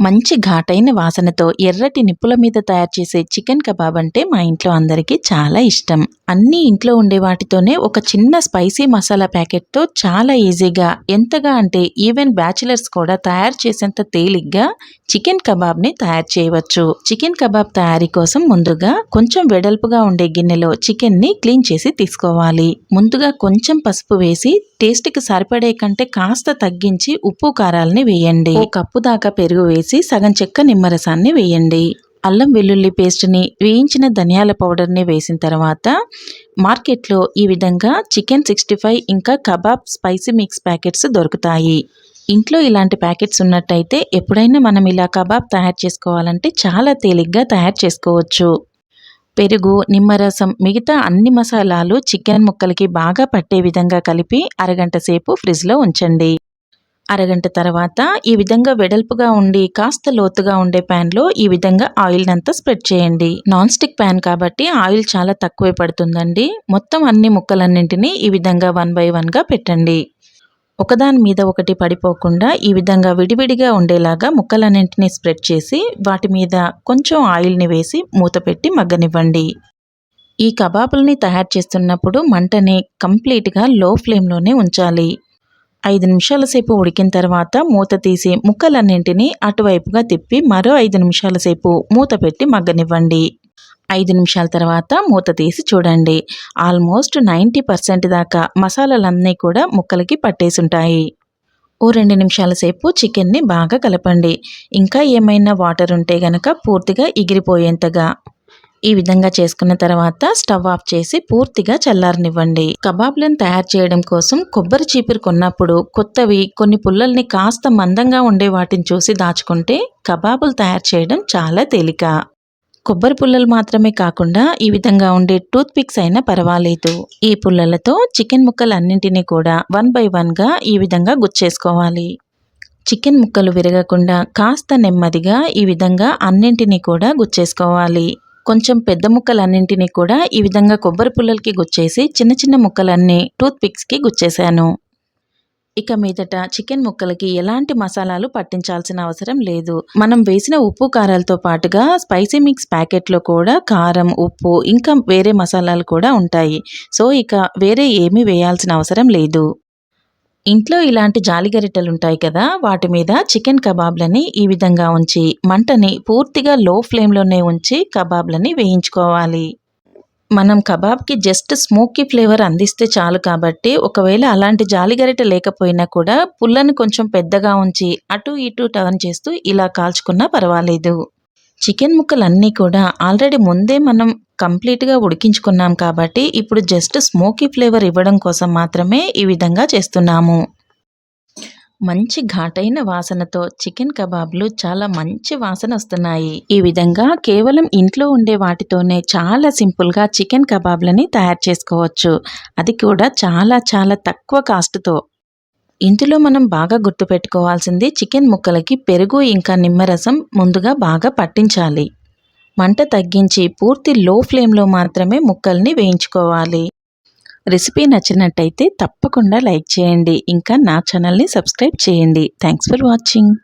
మంచి ఘాటైన వాసనతో ఎర్రటి నిప్పుల మీద తయారు చేసే చికెన్ కబాబ్ అంటే మా ఇంట్లో అందరికీ చాలా ఇష్టం. అన్నీ ఇంట్లో ఉండే వాటితోనే ఒక చిన్న స్పైసీ మసాలా ప్యాకెట్తో చాలా ఈజీగా ఎంతగా అంటే ఈవెన్ బ్యాచిలర్స్ కూడా తయారు చేసేంత తేలిగ్గా చికెన్ కబాబ్ని తయారు చేయవచ్చు. చికెన్ కబాబ్ తయారీ కోసం ముందుగా కొంచెం వెడల్పుగా ఉండే గిన్నెలో చికెన్ని క్లీన్ చేసి తీసుకోవాలి. ముందుగా కొంచెం పసుపు వేసి టేస్ట్కి సరిపడే కంటే కాస్త తగ్గించి ఉప్పు కారాలని వేయండి. ఓ కప్పు దాకా పెరుగు వేసి సగం చెక్క నిమ్మరసాన్ని వేయండి. అల్లం వెల్లుల్లి పేస్ట్ని వేయించిన ధనియాల పౌడర్ని వేసిన తర్వాత మార్కెట్లో ఈ విధంగా చికెన్ సిక్స్టీ ఫైవ్ ఇంకా కబాబ్ స్పైసీ మిక్స్ ప్యాకెట్స్ దొరుకుతాయి. ఇంట్లో ఇలాంటి ప్యాకెట్స్ ఉన్నట్టయితే ఎప్పుడైనా మనం ఇలా కబాబ్ తయారు చేసుకోవాలంటే చాలా తేలిగ్గా తయారు చేసుకోవచ్చు. పెరుగు నిమ్మరసం మిగతా అన్ని మసాలాలు చికెన్ ముక్కలకి బాగా పట్టే విధంగా కలిపి అరగంట సేపు ఫ్రిడ్జ్లో ఉంచండి. అరగంట తర్వాత ఈ విధంగా వెడల్పుగా ఉండి కాస్త లోతుగా ఉండే ప్యాన్లో ఈ విధంగా ఆయిల్ అంతా స్ప్రెడ్ చేయండి. నాన్ స్టిక్ ప్యాన్ కాబట్టి ఆయిల్ చాలా తక్కువే పడుతుందండి. మొత్తం అన్ని ముక్కలన్నింటినీ ఈ విధంగా వన్ బై వన్గా పెట్టండి. ఒకదాని మీద ఒకటి పడిపోకుండా ఈ విధంగా విడివిడిగా ఉండేలాగా ముక్కలన్నింటినీ స్ప్రెడ్ చేసి వాటి మీద కొంచెం ఆయిల్ని వేసి మూత పెట్టి మగ్గనివ్వండి. ఈ కబాబుల్ని తయారు చేస్తున్నప్పుడు మంటని కంప్లీట్గా లో ఫ్లేమ్లోనే ఉంచాలి. ఐదు నిమిషాల సేపు ఉడికిన తర్వాత మూత తీసి ముక్కలన్నింటినీ అటువైపుగా తిప్పి మరో ఐదు నిమిషాల సేపు మూత పెట్టి మగ్గనివ్వండి. ఐదు నిమిషాల తర్వాత మూత తీసి చూడండి. ఆల్మోస్ట్ నైంటీ పర్సెంట్ దాకా మసాలాలన్నీ కూడా ముక్కలకి పట్టేసుంటాయి. ఓ రెండు నిమిషాల సేపు చికెన్ని బాగా కలపండి. ఇంకా ఏమైనా వాటర్ ఉంటే గనక పూర్తిగా ఎగిరిపోయేంతగా. ఈ విధంగా చేసుకున్న తర్వాత స్టవ్ ఆఫ్ చేసి పూర్తిగా చల్లారనివ్వండి. కబాబ్లను తయారు చేయడం కోసం కొబ్బరి చీపురు కొన్నప్పుడు కొత్తవి కొన్ని పుల్లల్ని కాస్త మందంగా ఉండే వాటిని చూసి దాచుకుంటే కబాబులు తయారు చేయడం చాలా తేలిక. కొబ్బరి పుల్లలు మాత్రమే కాకుండా ఈ విధంగా ఉండే టూత్ పిక్స్ అయినా పర్వాలేదు. ఈ పుల్లలతో చికెన్ ముక్కలు అన్నింటినీ కూడా వన్ బై వన్గా ఈ విధంగా గుచ్చేసుకోవాలి. చికెన్ ముక్కలు విరగకుండా కాస్త నెమ్మదిగా ఈ విధంగా అన్నింటినీ కూడా గుచ్చేసుకోవాలి. కొంచెం పెద్ద ముక్కలన్నింటినీ కూడా ఈ విధంగా కొబ్బరి పుల్లలకి గుచ్చేసి చిన్న చిన్న ముక్కలన్నీ టూత్ పిక్స్కి గుచ్చేశాను ఇక మీదట చికెన్ ముక్కలకి ఎలాంటి మసాలాలు పట్టించాల్సిన అవసరం లేదు. మనం వేసిన ఉప్పు కారాలతో పాటుగా స్పైసీ మిక్స్ ప్యాకెట్లో కూడా కారం ఉప్పు ఇంకా వేరే మసాలాలు కూడా ఉంటాయి. సో ఇక వేరే ఏమీ వేయాల్సిన అవసరం లేదు. ఇంట్లో ఇలాంటి జాలిగరిటెలు ఉంటాయి కదా వాటి మీద చికెన్ కబాబ్లని ఈ విధంగా ఉంచి మంటని పూర్తిగా లో ఫ్లేమ్లోనే ఉంచి కబాబ్లని వేయించుకోవాలి. మనం కబాబ్కి జస్ట్ స్మోకీ ఫ్లేవర్ అందిస్తే చాలు కాబట్టి ఒకవేళ అలాంటి జాలిగరిట లేకపోయినా కూడా పుల్లని కొంచెం పెద్దగా ఉంచి అటు ఇటు టర్న్ చేస్తూ ఇలా కాల్చుకున్నా పర్వాలేదు. చికెన్ ముక్కలన్నీ కూడా ఆల్రెడీ ముందే మనం కంప్లీట్గా ఉడికించుకున్నాం కాబట్టి ఇప్పుడు జస్ట్ స్మోకీ ఫ్లేవర్ ఇవ్వడం కోసం మాత్రమే ఈ విధంగా చేస్తున్నాము. మంచి ఘాటైన వాసనతో చికెన్ కబాబ్లు చాలా మంచి వాసన వస్తున్నాయి. ఈ విధంగా కేవలం ఇంట్లో ఉండే వాటితోనే చాలా సింపుల్గా చికెన్ కబాబ్లని తయారు చేసుకోవచ్చు. అది కూడా చాలా చాలా తక్కువ కాస్ట్తో. ఇందులో మనం బాగా గుర్తుపెట్టుకోవాల్సింది చికెన్ ముక్కలకి పెరుగు ఇంకా నిమ్మరసం ముందుగా బాగా పట్టించాలి. మంట తగ్గించి పూర్తి లో ఫ్లేమ్లో మాత్రమే ముక్కల్ని వేయించుకోవాలి. రెసిపీ నచ్చినట్టయితే తప్పకుండా లైక్ చేయండి. ఇంకా నా ఛానల్ని సబ్స్క్రైబ్ చేయండి. Thanks for watching.